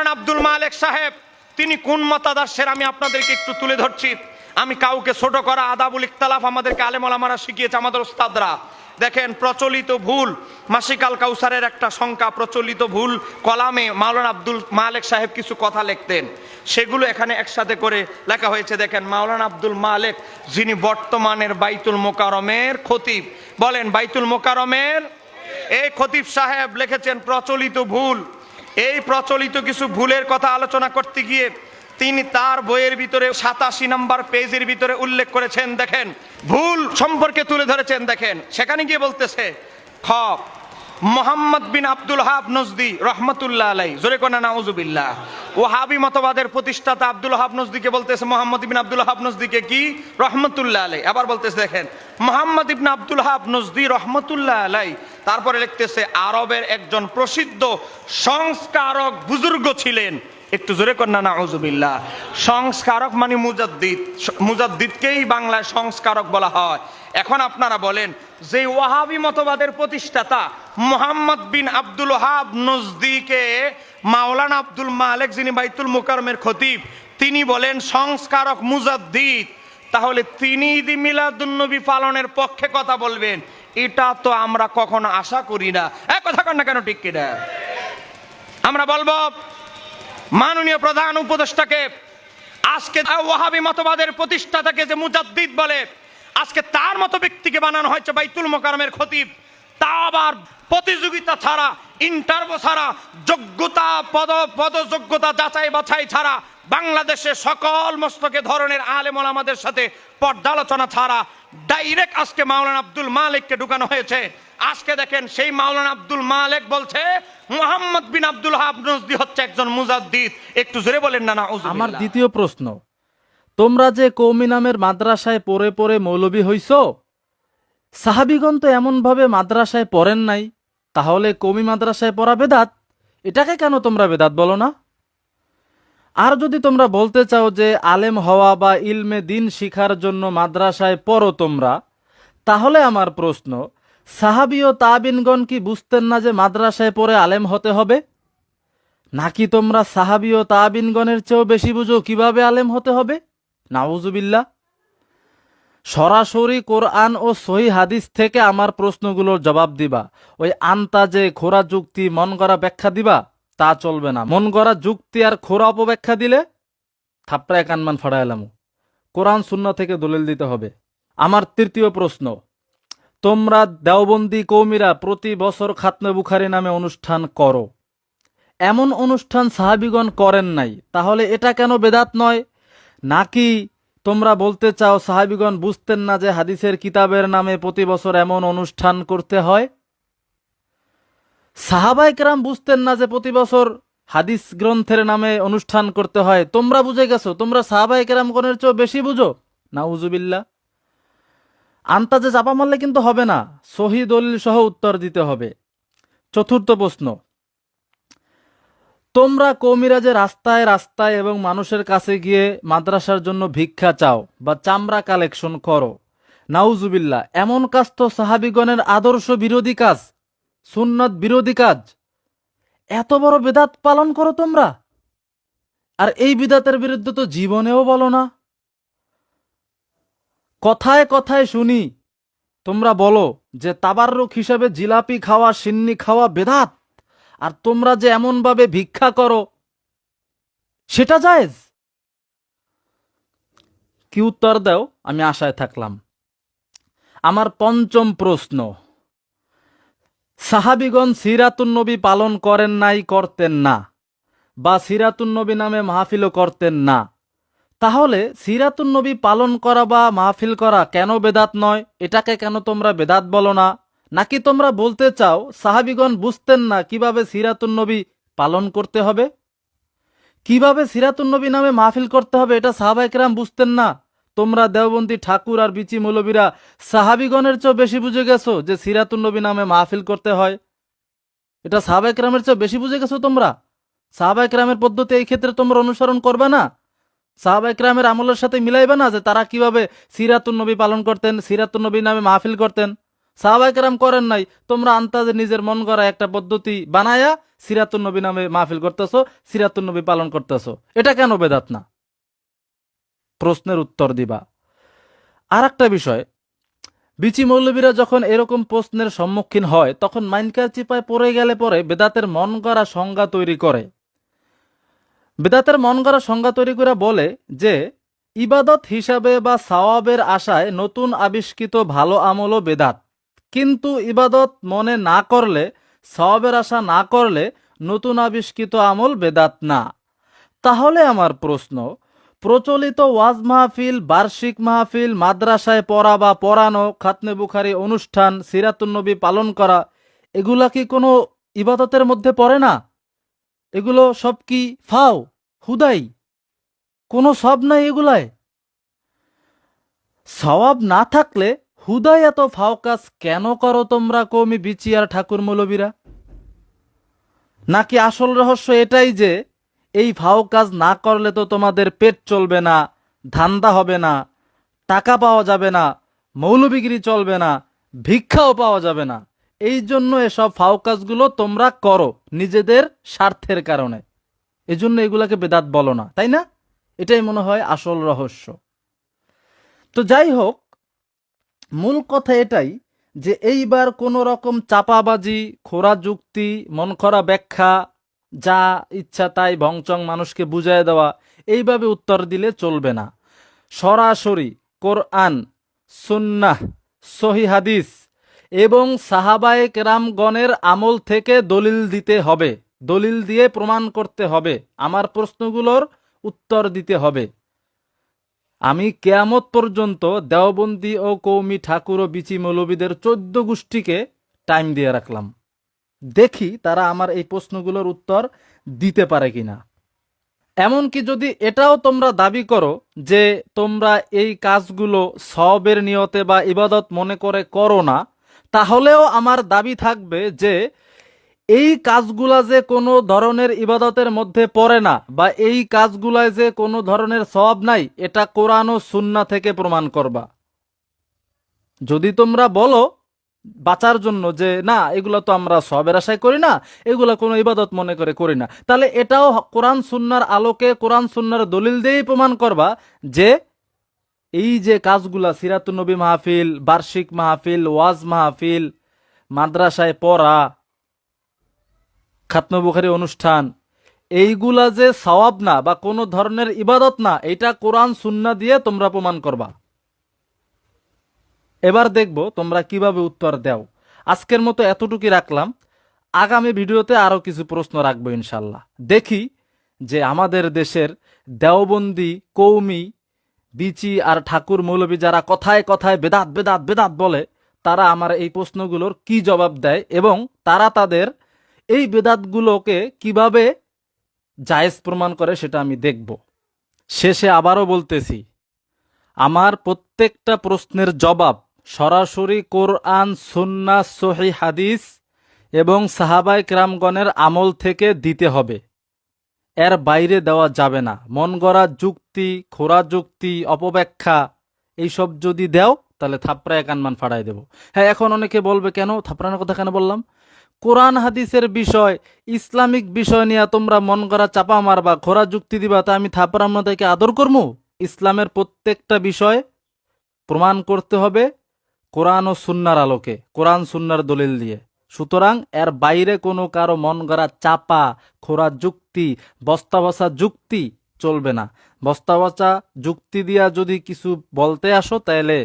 মাওলানা আব্দুল মালেক সাহেব, তিনি কোন মতাদর্শের? আমি আপনাদেরকে একটু তুলে ধরছি। আমি কাউকে ছোট করা, আদাবুল ইখতালাফ আমাদেরকে আলেমলামারা শিখিয়েছে আমাদের ওস্তাদরা দেখেন, প্রচলিত ভুল, মাসিকাল কাউসারের একটা সংখ্যা, প্রচলিত ভুল কলামে মাওলানা আব্দুল মালেক সাহেব কিছু কথা লিখতেন। সেগুলো এখানে একসাথে করে লেখা হয়েছে। দেখেন, মাওলানা আব্দুল মালেক, যিনি বর্তমানের বাইতুল মোকারমের খতিব। বলেন, বাইতুল মোকারমের এই খতিব সাহেব লিখেছেন, প্রচলিত ভুল এই প্রচলিত কিছু ভুলের কথা আলোচনা করতে গিয়ে তিনি তার বইয়ের ভিতরে সাতাশি নম্বর পেজের ভিতরে উল্লেখ করেছেন, দেখেন, ভুল সম্পর্কে তুলে ধরেছেন, দেখেন, সেখানে গিয়ে বলতেছে, খ, Muhammad bin Abdul Wahhab Najdi রহমতুল্লাহ আলাই জোরে কোনা নাউজুবিল্লাহ। হাবি মতবাদের প্রতিষ্ঠাতা আব্দুল হাব নজদিকে বলতেছে, মোহাম্মদ বিন আব্দুল হাব নজদিকে কি? রহমতুল্লাহ আলাই আবার বলতেছে, দেখেন Muhammad ibn Abdul Wahhab Najdi রহমতুল্লাহ আলাই তারপরে লিখতেছে, আরবের একজন প্রসিদ্ধ সংস্কারক বুজুর্গ ছিলেন। একটু জোরে কন্যা না, নাউজুবিল্লাহ। সংস্কারক মানে মুজাদ্দিদ। মুজাদ্দিদকেই বাংলায় সংস্কারক বলা হয়। এখন আপনারা বলেন, যে ওয়াহাবি মতবাদের প্রতিষ্ঠাতা মোহাম্মদ বিন আব্দুল হাব নজদিকে মাওলানা আব্দুল মালেক যিনি বাইতুল মুকারমের খতিব, তিনি বলেন, সংস্কারক মুজাদ্দিদ। তাহলে তিনি ঈদ মিলাদুন্নবী পালনের পক্ষে কথা বলবেন। এটা তো আমরা কখনো আশা করি না। এক কথা কন না কেন ঠিক কিনা? আমরা বলব, মাননীয় প্রধান উপদেষ্টাকে, আজকে ওয়াহাবি মতবাদের প্রতিষ্ঠাতাকে যে মুজাদ্দিদ বলে, আজকে তার মতো ব্যক্তিকে বানানো হয়েছে বাইতুল মোকারমের খতিব। তা আবার প্রতিযোগিতা ছাড়া ইন্টারভো ছাড়া, যোগ্যতা, পদ, পদযোগ্যতা যাচাই বাছাই ছাড়া বাংলাদেশের সকল মস্তকে ধরনের আলেমল আমাদের সাথে পর্যালোচনা ছাড়া ডাইরেক্ট আজকে মাওলানা আব্দুল মালিককে ঢুকানো হয়েছে। আজকে দেখেন সেই মাওলানা আব্দুল মালিক বলছে, Muhammad bin Abdul Wahhab Najdi হচ্ছে একজন মুজাদ্দিদ। একটু জোরে বলেন না না আমার দ্বিতীয় প্রশ্ন, তোমরা যে কৌমি নামের মাদ্রাসায় পড়ে পড়ে মৌলবী হইছ? সাহাবিগণ তো এমনভাবে মাদ্রাসায় পড়েন নাই, তাহলে কৌমি মাদ্রাসায় পড়া বেদাত? এটাকে কেন তোমরা বেদাত বলো না? আর যদি তোমরা বলতে চাও যে আলেম হওয়া বা ইলমে দিন শিখার জন্য মাদ্রাসায় পড়ো তোমরা, তাহলে আমার প্রশ্ন, সাহাবি ও তাবিনগণ কি বুঝতেন না যে মাদ্রাসায় পড়ে আলেম হতে হবে? নাকি তোমরা সাহাবি ও তাবিনগণের চেয়েও বেশি বুঝো কীভাবে আলেম হতে হবে? নাউজুবিল্লা সরাসরি কোরআন ও সহি হাদিস থেকে আমার প্রশ্নগুলোর জবাব দিবা। ওই আন্তাজে খোরা যুক্তি মন করা ব্যাখ্যা দিবা। তা চলবে না। মন গড়া যুক্তি আর খোরা অপব্যাখ্যা দিলে থাপড়ায় কানমান ফাড়াইলাম কোরআন শূন্য থেকে দলিল দিতে হবে। আমার তৃতীয় প্রশ্ন, তোমরা দেওবন্দি কৌমিরা প্রতি বছর খাতনে বুখারি নামে অনুষ্ঠান করো। এমন অনুষ্ঠান সাহাবিগণ করেন নাই, তাহলে এটা কেন বেদাত নয়? নাকি তোমরা বলতে চাও সাহাবিগণ বুঝতেন না যে হাদিসের কিতাবের নামে প্রতি বছর এমন অনুষ্ঠান করতে হয়? সাহাবাই কেরাম বুঝতেন না যে প্রতি বছর হাদিস গ্রন্থের নামে অনুষ্ঠান করতে হয়। তোমরা বুঝে গেছো, তোমরা সাহাবাই কেরামগণের চেয়েও বেশি বুঝো? না উজুবিল্লা আন্তাজে চাপা মারলে কিন্তু হবে না, সহি দলিল সহ উত্তর দিতে হবে। চতুর্থ প্রশ্ন, তোমরা কৌমিরা যে রাস্তায় রাস্তায় এবং মানুষের কাছে গিয়ে মাদ্রাসার জন্য ভিক্ষা চাও বা চামড়া কালেকশন করো। নাউজুবিল্লা এমন কাজ তো সাহাবিগণের আদর্শ বিরোধী কাজ। সুন্নত বিরোধী কাজ। এত বড় বেদাত পালন করো তোমরা। আর এই বিদাতের বিরুদ্ধে তো জীবনেও বলো না। কথায় কথায় শুনি, তোমরা বলো যে তাবাররুক হিসাবে জিলাপি খাওয়া, সিন্নি খাওয়া বেদাত। আর তোমরা যে এমনভাবে ভিক্ষা করো, সেটা জায়েজ? কি উত্তর দাও? আমি আশায় থাকলাম। আমার পঞ্চম প্রশ্ন। সাহাবিগণ সিরাতুন নবী পালন করেন নাই, করতেন না। বা সিরাতুন নবী নামে মাহফিলও করতেন না। তাহলে সিরাতুন নবী পালন করা বা মাহফিল করা কেন বেদাত নয়? এটাকে কেন তোমরা বেদাত বলো না? নাকি তোমরা বলতে চাও, সাহাবিগণ বুঝতেন না কীভাবে সিরাতুন নবী পালন করতে হবে? কীভাবে সিরাতুন নবী নামে মাহফিল করতে হবে, এটা সাহাবাইকরাম বুঝতেন না। তোমরা দেওবন্দি ঠাকুর আর বিচি মৌলবীরা সাহাবিগণের চেয়েও বেশি বুঝে গেছো যে সিরাতুন নবী নামে মাহফিল করতে হয়? এটা সাহাবাইকরামের চেয়েও বেশি বুঝে গেছো তোমরা? সাহাবাইকরামের পদ্ধতি এই ক্ষেত্রে তোমরা অনুসরণ করবে না? সাহাবাইকরামের আমলের সাথে মিলাইবে না যে তারা কীভাবে সিরাতুন নবী পালন করতেন, সিরাতুন নবী নামে মাহফিল করতেন? সাহাবাইকেরাম করেন নাই। তোমরা আন্তাজে নিজের মন করা একটা পদ্ধতি বানায়া সিরাতুন নবী নামে মাহফিল করতেছো, সিরাতুন নবী পালন করতেছো। এটা কেন বেদাত না? প্রশ্নের উত্তর দিবা। আর একটা বিষয়, বিচি মৌলবীরা যখন এরকম প্রশ্নের সম্মুখীন হয়, তখন মাইনকার চিপায় পড়ে গেলে পরে বেদাতের মন গড়া সংজ্ঞা তৈরি করে। বেদাতের মন গড়া সংজ্ঞা তৈরি করে বলে যে, ইবাদত হিসাবে বা সওয়াবের আশায় নতুন আবিষ্কৃত ভালো আমলও বেদাত। কিন্তু ইবাদত মনে না করলে, সওয়াবের আশা না করলে নতুন আবিষ্কৃত আমল বেদাত না। তাহলে আমার প্রশ্ন প্রচলিত ওয়াজ মাহফিল, বার্ষিক মাহফিল, মাদ্রাসায় পড়া বা পড়ানো, খাতনে বুখারি অনুষ্ঠান সিরাতুন্নবী পালন করা, এগুলা কি কোনো ইবাদতের মধ্যে পড়ে না? এগুলো সব কি ফাও, হুদাই? কোনো সব নাই এগুলায়? সওয়াব না থাকলে হুদাই এত ফাও কাজ কেন করো তোমরা কৌমি বিচি আর ঠাকুর মৌলবীরা নাকি আসল রহস্য এটাই যে এই ফাও কাজ না করলে তো তোমাদের পেট চলবে না, ধান্দা হবে না, টাকা পাওয়া যাবে না, মৌলবিগিরি চলবে না, ভিক্ষাও পাওয়া যাবে না। এই জন্য এসব ফাও কাজগুলো তোমরা করো নিজেদের স্বার্থের কারণে। এজন্য এগুলাকে বেদাত বলো না, তাই না? এটাই মনে হয় আসল রহস্য। তো যাই হোক, মূল কথা এটাই যে এইবার কোনো রকম চাপাবাজি খোরা যুক্তি মনখরা ব্যাখ্যা যা ইচ্ছা তাই ভংচং মানুষকে বুঝায় দেওয়া, এইভাবে উত্তর দিলে চলবে না। সরাসরি কোরআন, সুন্নাহ, সহি হাদিস এবং সাহাবায়ে কেরামগণের আমল থেকে দলিল দিতে হবে। দলিল দিয়ে প্রমাণ করতে হবে। আমার প্রশ্নগুলোর উত্তর দিতে হবে। আমি কেয়ামত পর্যন্ত দেওবন্দি ও কৌমি ঠাকুর ও বিচি মৌলবীদের চোদ্দ গোষ্ঠীকে টাইম দিয়ে রাখলাম। দেখি তারা আমার এই প্রশ্নগুলোর উত্তর দিতে পারে কিনা। এমনকি যদি এটাও তোমরা দাবি করো যে তোমরা এই কাজগুলো সবের নিয়তে বা ইবাদত মনে করে করো না, তাহলেও আমার দাবি থাকবে যে এই কাজগুলা যে কোনো ধরনের ইবাদতের মধ্যে পড়ে না বা এই কাজগুলায় যে কোনো ধরনের সব নাই, এটা কোরআন ও সুন্না থেকে প্রমাণ করবা। যদি তোমরা বলো বাঁচার জন্য যে, না, এগুলো তো আমরা সবের আশায় করি না, এগুলো কোনো ইবাদত মনে করে করি না। তাহলে এটাও কোরআন সুন্নার আলোকে, কোরআন সুন্নার দলিল দিয়েই প্রমাণ করবা যে, এই যে কাজগুলা সিরাতুন্নবী মাহফিল, বার্ষিক মাহফিল, ওয়াজ মাহফিল, মাদ্রাসায় পড়া খাতম বুখারি অনুষ্ঠান, এইগুলা যে সওয়াব না বা কোনো ধরনের ইবাদত না, এটা কোরআন সুন্না দিয়ে তোমরা প্রমাণ করবা। এবার দেখব তোমরা কীভাবে উত্তর দাও। আজকের মতো এতটুকুই রাখলাম। আগামী ভিডিওতে আরও কিছু প্রশ্ন রাখব ইনশাল্লাহ। দেখি যে আমাদের দেশের দেওবন্দি, কৌমি, বিচি আর ঠাকুর মৌলবী যারা কথায় কথায় বেদাত বেদাত বেদাত বলে, তারা আমার এই প্রশ্নগুলোর কি জবাব দেয় এবং তারা তাদের এই বেদাতগুলোকে কীভাবে জায়েজ প্রমাণ করে সেটা আমি দেখব। শেষে আবারও বলতেছি, আমার প্রত্যেকটা প্রশ্নের জবাব সরাসরি কোরআন, সুন্না, সহি হাদিস এবং সাহাবাই ক্রামগণের আমল থেকে দিতে হবে। এর বাইরে দেওয়া যাবে না। মন গড়া যুক্তি, খোরা যুক্তি, অপব্যাখ্যা, এইসব যদি দেও, তাহলে থাপড়ায় কানমান ফাড়াই দেব। হ্যাঁ এখন অনেকে বলবে, কেন? থাপড়ানোর কথা কেন বললাম? কোরআন হাদিসের বিষয়, ইসলামিক বিষয় নিয়ে তোমরা মন করা চাপা মারবা, খোরা যুক্তি দিবা, তা আমি থাপড়াম না তাকে আদর করব ইসলামের প্রত্যেকটা বিষয় প্রমাণ করতে হবে কোরআন ও সুন্নার আলোকে, কোরআন সুন্নার দলিল দিয়ে। সুতরাং এর বাইরে কোনো কারও মন গড়া চাপা খোরা যুক্তি বস্তা বসা যুক্তি চলবে না। বস্তা বসা যুক্তি দিয়া যদি কিছু বলতে আসো তাহলে